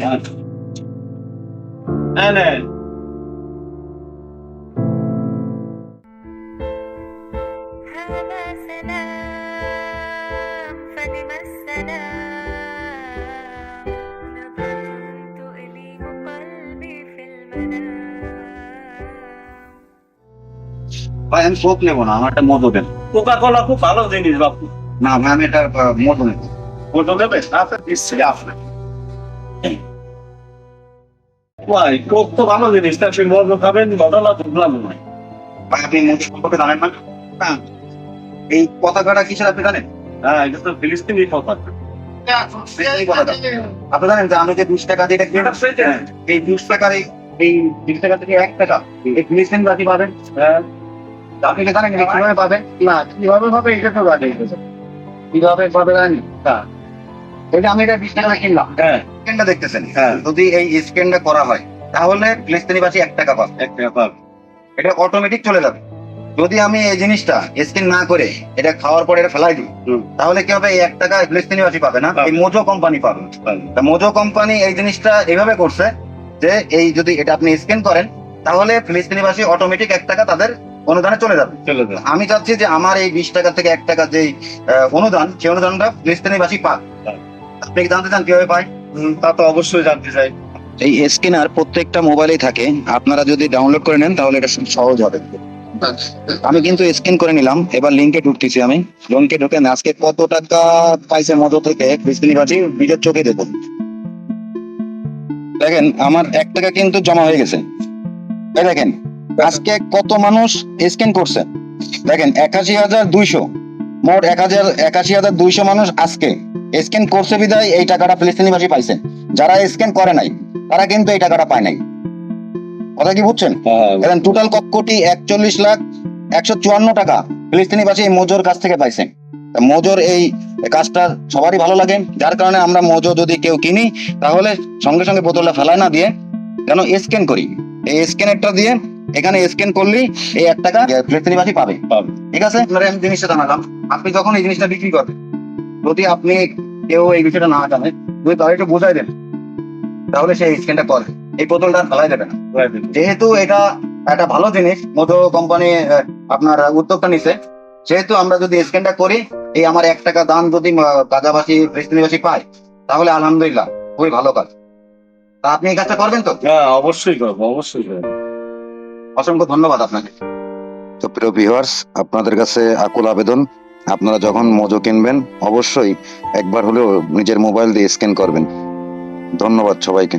হ্যাঁ। হ্যাঁ, হ্যাঁ। ভাই আমি কোক নেব না আমার একটা মধু দেন। কোকা কলা খুব ভালো জিনিস বাপু। না ভাই আমি এটা মজো নেব। ফটো নেবে আচ্ছা দিচ্ছি আপনার ভাই ভালো জিনিস আপনি মজা খাবেন ঘটনা বুঝলাম না আপনি মধু সম্পর্কে জানেন না হ্যাঁ এই পতাকাটা কিসের আপনি জানেন হ্যাঁ এটা তো ফিলিস্তিনি এই পতাকা আপনি জানেন যে আমি যে বিশ টাকা দিয়ে এটা কিনে হ্যাঁ, এই বিশ টাকার এই বিশ টাকা থেকে এক টাকা এই ফিলিস্তিন জাতি পাবেন হ্যাঁ আপনি কি জানেন কীভাবে পাবেন না কীভাবে হবে এটা তো জানি কীভাবে পাবে জানেন হ্যাঁ আমি এটা বিশ টাকা কিনলাম। হ্যাঁ। স্ক্যানটা দেখতেছেন। যদি এই স্ক্যানটা করা হয় তাহলে ফিলিস্তিনিবাসী এক টাকা পাবে। এটা অটোমেটিক চলে যাবে। যদি আমি এই জিনিসটা স্ক্যান না করে এটা খাওয়ার পরে এটা ফেলাই দিই তাহলে কি হবে? এই এক টাকা ফিলিস্তিনিবাসী পাবে না এই মোজো কোম্পানি পাবে। মোজো কোম্পানি এই জিনিসটা এইভাবে করছে যে এই যদি এটা আপনি স্ক্যান করেন তাহলে ফিলিস্তিনিবাসী অটোমেটিক এক টাকা তাদের অনুদানে চলে যাবে। চলে যাবে। আমি চাচ্ছি যে আমার এই বিশ টাকা থেকে এক টাকা যে অনুদান সেই অনুদানটা ফিলিস্তিনিবাসী পাক। আপনি কি জানতে চান কীভাবে হুম, তা তো অবশ্যই জানতে চাই। এই স্ক্যানার প্রত্যেকটা মোবাইলেই থাকে। আপনারা যদি ডাউনলোড করে নেন তাহলে এটা সহজ হবে। আমি কিন্তু স্ক্যান করে নিলাম। এবার লিংকে ঢুকতেছি আমি। লিংকে ঢুকে আজকে কত টাকা পাইছে মতো থেকে? ক্রিস্তিনিবাসী নিজের চোখে দেখুন। দেখেন আমার এক টাকা কিন্তু জমা হয়ে গেছে। দেখেন আজকে কত মানুষ স্ক্যান করছে? দেখেন একাশি হাজার দুইশো। মোট এক হাজার একাশি হাজার দুইশো মানুষ আজকে স্ক্যান করছে বিদায় এই টাকাটা ফিলিস্তিনিবাসী পাইছে। যারা স্ক্যান করে নাই তারা কিন্তু এই টাকাটা পায় নাই। কথা কি বুঝছেন? এখন টোটাল কোটি একচল্লিশ লাখ একশো চুয়ান্ন টাকা ফিলিস্তিনিবাসী এই মজুর কাছ থেকে পাইছেন মজুর এই কাজটা সবারই ভালো লাগে। যার কারণে আমরা মোজো যদি কেউ কিনি তাহলে সঙ্গে সঙ্গে বোতলটা ফেলায় না দিয়ে যেন স্ক্যান করি। এই স্ক্যানারটা দিয়ে এখানে স্ক্যান করলেই এই এক টাকা ফিলিস্তিনিবাসী পাবে। পাবে। ঠিক আছে? আপনারা আমি জিনিসটা জানালাম। আপনি যখন এই জিনিসটা বিক্রি করবেন যদি আপনি কেউ এই বিষয়টা না জানে যদি তাহলে একটু বোঝাই দেন তাহলে সে স্ক্যানটা করে। এই বোতলটা ফেলাই দেবে না। যেহেতু এটা একটা ভালো জিনিস মধু কোম্পানি আপনার উদ্যোগটা নিছে সেহেতু আমরা যদি স্ক্যানটা করি এই আমার এক টাকা দান যদি গাজাবাসী ফিলিস্তিনিবাসী পায় তাহলে আলহামদুলিল্লাহ খুবই ভালো কাজ। তা আপনি এই কাজটা করবেন তো? হ্যাঁ অবশ্যই করব অবশ্যই করব। অসংখ্য ধন্যবাদ আপনাকে। তো প্রিয় ভিউয়ার্স আপনাদের কাছে আকুল আবেদন। আপনারা যখন মজো কিনবেন, অবশ্যই একবার হলেও নিজের মোবাইল দিয়ে স্ক্যান করবেন। ধন্যবাদ সবাইকে।